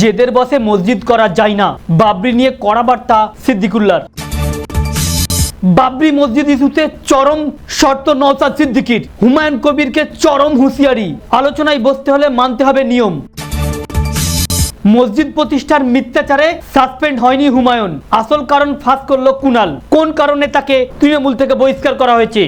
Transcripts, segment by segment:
জেদের বসে মসজিদ করা যায় না। বাবরি নিয়ে কড়া বার্তা সিদ্দিকুল্লার। বাবরি মসজিদ ইস্যুতে চরম শর্ত নওসাদ সিদ্দিকির। হুমায়ুন কবিরকে চরম হুঁশিয়ারি। আলোচনায় বসতে হলে মানতে হবে নিয়ম। মসজিদ প্রতিষ্ঠার মিথ্যাচারে সাসপেন্ড হয়নি হুমায়ুন। আসল কারণ ফাঁস করল কুনাল। কোন কারণে তাকে তৃণমূল থেকে বহিষ্কার করা হয়েছে?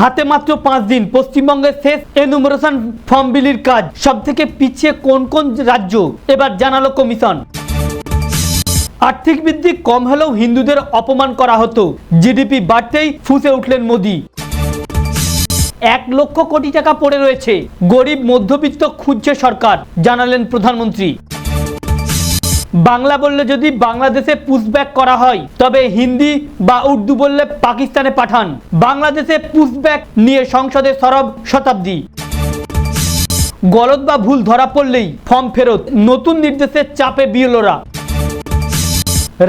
হাতে মাত্র পাঁচ দিন পশ্চিমবঙ্গের শেষ এনুমারেশন ফর্ম বিলির কাজ। সব থেকে পিছিয়ে কোন কোন রাজ্য? এবার জানালো কমিশন। আর্থিক বৃদ্ধি কম হলেও হিন্দুদের অপমান করা হতো। জিডিপি বাড়তেই ফুঁসে উঠলেন মোদি। এক লক্ষ কোটি টাকা পড়ে রয়েছে। গরিব মধ্যবিত্ত খুঁজছে সরকার, জানালেন প্রধানমন্ত্রী। বাংলা বললে যদি বাংলাদেশে পুশব্যাক করা হয়, তবে হিন্দি বা উর্দু বললে পাকিস্তানে পাঠান। বাংলাদেশে পুশব্যাক নিয়ে সংসদে সরব শতাব্দী। গলত বা ভুল ধরা পড়লেই ফর্ম ফেরত, নতুন নির্দেশের চাপে বিএলওরা।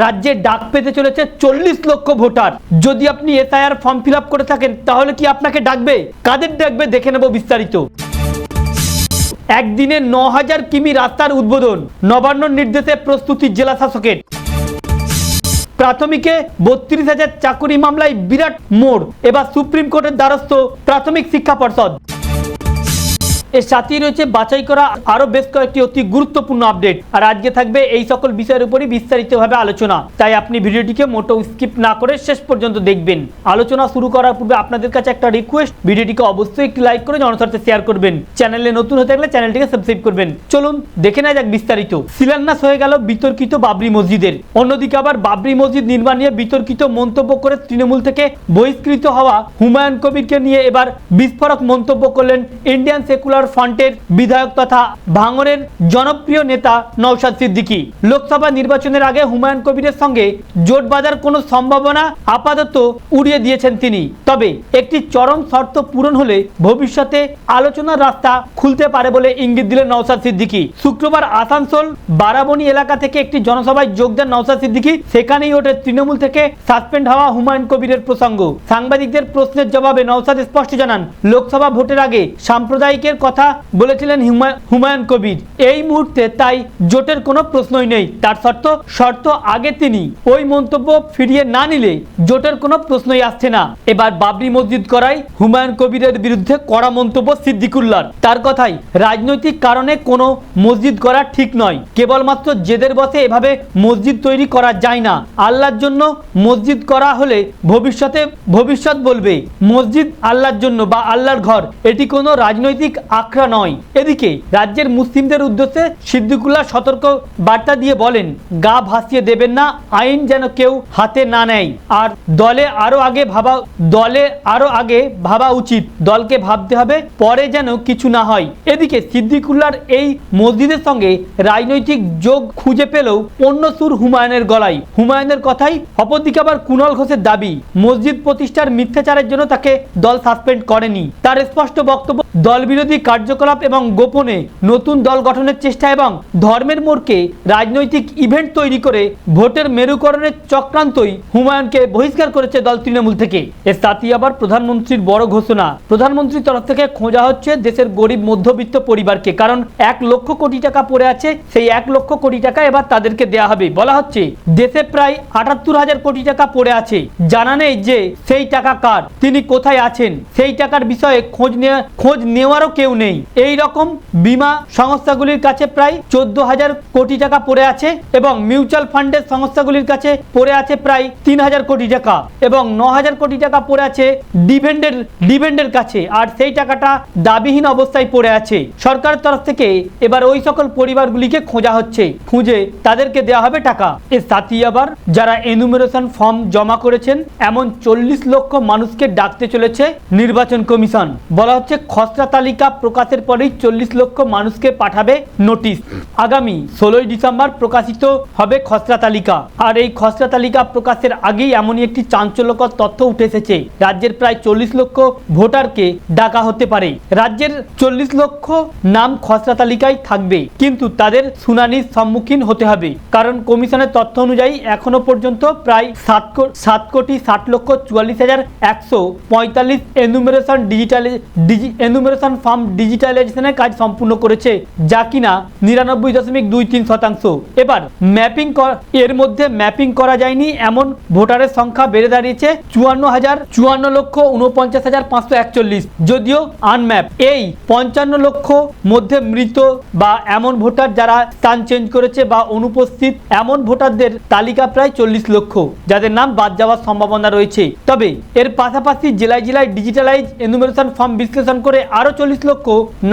রাজ্যে ডাক পেতে চলেছে চল্লিশ লক্ষ ভোটার। যদি আপনি এসআইআর ফর্ম ফিল করে থাকেন, তাহলে কি আপনাকে ডাকবে? কাদের ডাকবে? দেখে নেব বিস্তারিত। একদিনে ন হাজার কিমি রাস্তার উদ্বোধন। নবান্ন নির্দেশে প্রস্তুতি জেলা শাসকের। প্রাথমিকে বত্রিশ হাজার চাকুরি মামলায় বিরাট মোড়। এবার সুপ্রিম কোর্টের দ্বারস্থ প্রাথমিক শিক্ষা পর্ষদ। এর সাথেই রয়েছে বাছাই করা আরও বেশ কয়েকটি অতি গুরুত্বপূর্ণ আপডেট। আর আজকে থাকবে এই সকল বিষয়ের উপরই বিস্তারিতভাবে আলোচনা। তাই আপনি ভিডিওটিকে মোটো স্কিপ না করে শেষ পর্যন্ত দেখবেন। আলোচনা শুরু করার পূর্বে আপনাদের কাছে একটা রিকোয়েস্ট, ভিডিওটিকে অবশ্যই একটি লাইক করে জনস্বার্থে শেয়ার করবেন। চ্যানেলে নতুন হতে গেলে চ্যানেলটিকে সাবস্ক্রাইব করবেন। চলুন, দেখে নেওয়া যাক বিস্তারিত। শিলান্যাস হয়ে গেল বিতর্কিত বাবরি মসজিদের। অন্যদিকে আবার বাবরি মসজিদ নির্মাণ নিয়ে বিতর্কিত মন্তব্য করে তৃণমূল থেকে বহিষ্কৃত হওয়া হুমায়ুন কবিরকে নিয়ে এবার বিস্ফোরক মন্তব্য করলেন ইন্ডিয়ান সেকুলার ফ্রন্টের বিধায়ক তথা ভাঙরের জনপ্রিয় নেতা নওশাদ সিদ্দিকী। লোকসভা নির্বাচনের আগে হুমায়ুন কবিরের সঙ্গে জোট বাঁধার কোনো সম্ভাবনা আপাতত উড়িয়ে দিয়েছেন তিনি। তবে একটি চরম শর্ত পূরণ হলে ভবিষ্যতে আলোচনার রাস্তা খুলতে পারে বলে ইঙ্গিত দিলেন নওশাদ সিদ্দিকী। শুক্রবার আসানসোল, বারাবণী এলাকা থেকে একটি জনসভায় যোগ দেন নওশাদ সিদ্দিকী। সেখানেই ওঠে তৃণমূল থেকে সাসপেন্ড হওয়া হুমায়ুন কবিরের প্রসঙ্গ। সাংবাদিকদের প্রশ্নের জবাবে নওশাদ স্পষ্ট জানান, লোকসভা ভোটের আগে সাম্প্রদায়িকের কথা বলেছিলেন হুমায়ুন কবির। এই মুহূর্তে তাই জোটের কোনো প্রশ্নই নেই। তার শর্ত শর্ত আগে তিনি। ওই মন্তব্য ফিরিয়ে না নিলে জোটের কোনো প্রশ্নই আসছে না। এবার বাবরি মসজিদ করাই হুমায়ুন কবিরের বিরুদ্ধে কড়া মন্তব্য সিদ্দিকুল্লার। তার কথাই, রাজনৈতিক কারণে কোনো মসজিদ করা ঠিক নয়। কেবলমাত্র জেদের বসে এভাবে মসজিদ তৈরি করা যায় না। আল্লাহর জন্য মসজিদ করা হলে ভবিষ্যতে ভবিষ্যৎ বলবে, মসজিদ আল্লাহর জন্য বা আল্লাহর ঘর। এটি কোনো রাজনৈতিক আখড়া নয়। এদিকে রাজ্যের মুসলিমদের উদ্দেশ্যে সিদ্দিকুল্লাহ সতর্ক বার্তা দিয়ে বলেন, গা ভাসিয়ে দেবেন না, আইন যেন কেউ হাতে না নেয়। আর দলে আরও আগে ভাবা, দলে আরও আগে ভাবা উচিত। দলকে ভাবতে হবে, পরে যেন কিছু না হয়। এদিকে সিদ্দিকুল্লার এই মসজিদের সঙ্গে রাজনৈতিক যোগ খুঁজে পেলেও অন্য সুর হুমায়ুনের গলায়। হুমায়ুনের কথাই অপরদিকে আবার কুণাল ঘোষের দাবি। মসজিদ প্রতিষ্ঠার মিথ্যাচারের জন্য তাকে দল সাসপেন্ড করেনি। তার স্পষ্ট বক্তব্য দল বিরোধী কার্যকলাপ এবং গোপনে নতুন দল গঠনের চেষ্টা এবং ধর্মের মোড়কে রাজনৈতিক ইভেন্ট তৈরি করে ভোটের মেরুকরণের চক্রান্তই হুমায়ুনকে বহিষ্কার করেছে দল তৃণমূল থেকে। এর সাথেই আবার প্রধানমন্ত্রীর বড় ঘোষণা। প্রধানমন্ত্রীর তরফ থেকে খোঁজা হচ্ছে দেশের গরিব মধ্যবিত্ত পরিবারকে, কারণ এক লক্ষ কোটি টাকা পড়ে আছে, সেই এক লক্ষ কোটি টাকা এবার তাদেরকে দেয়া হবে। বলা হচ্ছে, দেশে প্রায় আটাত্তর হাজার কোটি টাকা পড়ে আছে। জানা নেই যে সেই টাকা কার, তিনি কোথায় আছেন, সেই টাকার বিষয়ে খোঁজ নেওয়া খোঁজ নেওয়ারও কেউ নেই। এই রকম বিমা সংস্থাগুলির কাছে প্রায় চোদ্দ হাজার কোটি টাকা পড়ে আছে এবং মিউচুয়াল ফান্ডের সংস্থাগুলির কাছে পড়ে আছে প্রায় তিন হাজার কোটি টাকা এবং ন হাজার কোটি টাকা পড়ে আছে ডিভেন্ডের ডিভেন্ডের কাছে। আর সেই টাকাটা দাবিহীন অবস্থায় পড়ে আছে। সরকারের তরফ থেকে এবার ওই সকল পরিবারগুলিকে খোঁজা হচ্ছে। খুঁজে তাদেরকে দেওয়া হবে টাকা। এর সাথেই আবার যারা এনুমেরেশন ফর্ম জমা করেছেন, এমন চল্লিশ লক্ষ মানুষকে ডাকতে চলেছে নির্বাচন কমিশন। বলা হচ্ছে খসড়া তালিকা প্রকাশের পরেই চল্লিশ লক্ষ মানুষকে পাঠাবে নোটিশ। আগামী ষোলোই ডিসেম্বর প্রকাশিত হবে খসড়া তালিকা। আর এই খসড়া তালিকা প্রকাশের আগেই এমনই একটি চাঞ্চল্যকর তথ্য উঠে এসেছে। রাজ্যের প্রায় চল্লিশ লক্ষ ভোটারকে ডাকা হতে পারে। রাজ্যের চল্লিশ লক্ষ নাম খসড়া তালিকায় থাকবে, কিন্তু তাদের শুনানির সম্মুখীন হতে হবে। কারণ কমিশনের তথ্য অনুযায়ী এখনও পর্যন্ত প্রায় সাত সাত কোটি ষাট লক্ষ চুয়াল্লিশ হাজার একশো পঁয়তাল্লিশ enumeration digitally digi enumeration form ডিজিটালাইজেশনের কাজ সম্পূর্ণ করেছে যা কিনা নিরানব্বই দশমিক দুই তিন শতাংশ। এবার ম্যাপিং এর মধ্যে ম্যাপিং করা যায়নি এমন ভোটারের সংখ্যা বেড়ে দাঁড়িয়েছে চুয়ান্ন হাজার চুয়ান্ন লক্ষ উনপঞ্চাশ হাজার পাঁচশো একচল্লিশ। যদিও আনম্যাপ এই পঞ্চান্ন লক্ষ মধ্যে মৃত বা এমন ভোটার যারা স্থান চেঞ্জ করেছে বা অনুপস্থিত, এমন ভোটারদের তালিকা প্রায় চল্লিশ লক্ষ, যাদের নাম বাদ যাওয়ার সম্ভাবনা রয়েছে। তবে এর পাশাপাশি জেলায় জেলায় ডিজিটালাইজ এনুমেরেশন ফর্ম বিশ্লেষণ করে আরও চল্লিশ লক্ষ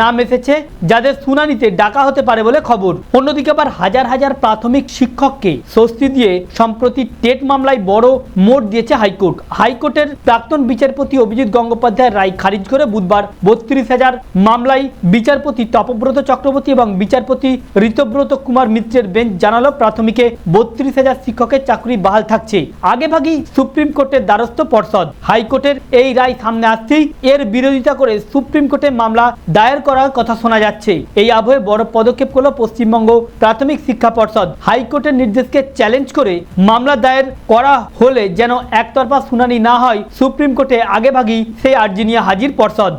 নাম এসেছে, যাদের শুনানিতে ডাকা হতে পারে বলে খবর। অন্যদিকে আবার হাজার হাজার প্রাথমিক শিক্ষককে স্বস্তি দিয়ে সম্প্রতি টেট মামলায় বড় মোড় দিয়েছে হাইকোর্ট। হাইকোর্টের প্রাক্তন বিচারপতি অভিজিৎ গঙ্গোপাধ্যায় রায় খারিজ করে বুধবার বত্রিশ হাজার মামলায় বিচারপতি তপব্রত চক্রবর্তী এবং বিচারপতি ঋতব্রত কুমার মিত্রের বেঞ্চ জানালো প্রাথমিকে বত্রিশ হাজার শিক্ষকের চাকরি বাহাল থাকছে। আগেভাগেই সুপ্রিম কোর্টের দ্বারস্থ পর্ষদ। হাইকোর্টের এই রায় সামনে আসতেই এর বিরোধিতা করে সুপ্রিম কোর্টে মামলা দায়ের করার কথা শোনা যাচ্ছে। এই আবহে বড় পদক্ষেপ করল পশ্চিমবঙ্গ প্রাথমিক শিক্ষা পর্ষদ। হাইকোর্টের নির্দেশকে চ্যালেঞ্জ করে মামলা দায়ের করা হলে যেন একতরফা শুনানি না হয়, সুপ্রিম কোর্টে আগেভাগেই সেই আর্জি নিয়ে হাজির পর্ষদ।